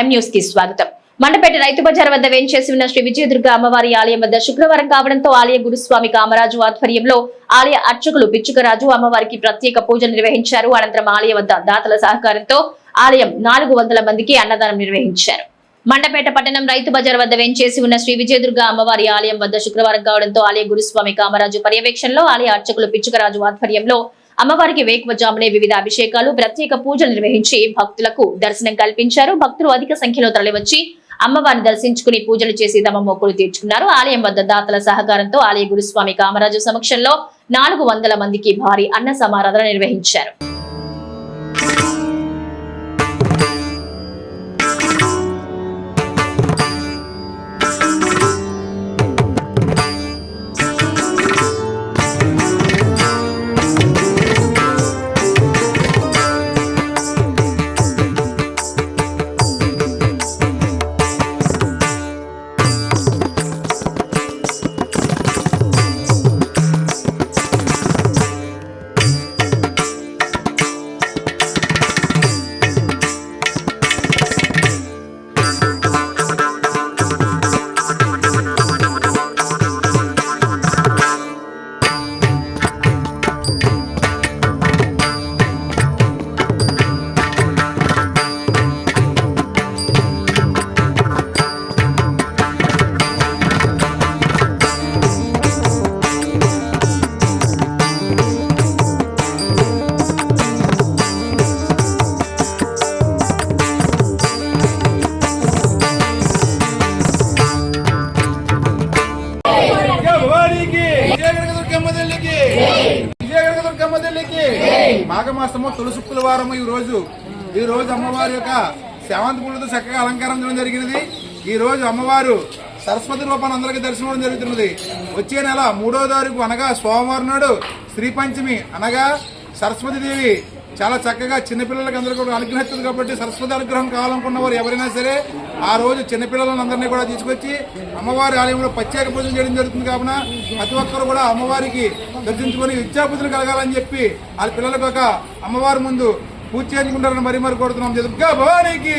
ఎం న్యూస్కి స్వాగతం. మండపేట రైతు బజార్ వద్ద వేంచేసి ఉన్న శ్రీ విజయదుర్గ అమ్మవారి ఆలయం వద్ద శుక్రవారం కావడంతో ఆలయ గురుస్వామి కామరాజు ఆధ్వర్యంలో ఆలయ అర్చకులు పిచ్చుకరాజు అమ్మవారికి ప్రత్యేక పూజలు నిర్వహించారు. అనంతరం ఆలయం వద్ద దాతల సహకారంతో ఆలయం నాలుగు మందికి అన్నదానం నిర్వహించారు. మండపేట పట్టణం రైతు బజార్ వద్ద వేంచేసి ఉన్న శ్రీ విజయదుర్గ అమ్మవారి ఆలయం వద్ద శుక్రవారం కావడంతో ఆలయ గురుస్వామి కామరాజు పర్యవేక్షణలో ఆలయ అర్చకులు పిచ్చుకరాజు ఆధ్వర్యంలో అమ్మవారికి వేకువజామునే వివిధ అభిషేకాలు ప్రత్యేక పూజలు నిర్వహించి భక్తులకు దర్శనం కల్పించారు. భక్తులు అధిక సంఖ్యలో తరలివచ్చి అమ్మవారిని దర్శించుకుని పూజలు చేసి తమ మొక్కులు తీర్చుకున్నారు. ఆలయం వద్ద దాతల సహకారంతో ఆలయ గురుస్వామి కామరాజు సమక్షంలో నాలుగు వందల మందికి భారీ అన్న సమారాధన నిర్వహించారు. కనకదుర్గమ్మ తల్లికి. విజయ కనకదుర్గమ్మ తల్లికి. మాఘమాసము తొలుసుక్కుల వారము ఈ రోజు. ఈ రోజు అమ్మవారి యొక్క సేవంతి పూలతో చక్కగా అలంకారం చేయడం జరిగినది. ఈ రోజు అమ్మవారు సరస్వతి రూపాన్ని అందరికీ దర్శనం జరుగుతున్నది. వచ్చే నెల మూడో తారీఖు అనగా సోమవారం నాడు శ్రీ పంచమి. అనగా సరస్వతీదేవి చాలా చక్కగా చిన్నపిల్లలకి అందరూ కూడా అనుగ్రహిస్తుంది కాబట్టి సరస్వతి అనుగ్రహం కావాలనుకున్న వారు ఎవరైనా సరే ఆ రోజు చిన్నపిల్లలను అందరినీ కూడా తీసుకొచ్చి అమ్మవారి ఆలయంలో ప్రత్యేక పూజలు చేయడం జరుగుతుంది కావున ప్రతి ఒక్కరు కూడా అమ్మవారికి దర్శించుకొని విద్యాబుద్ధులు కలగాలని చెప్పి ఆ పిల్లలకు ఒక అమ్మవారి ముందు పూజ చేసుకుంటారని మరీ మరి కోరుతున్నాం. భవానీకి.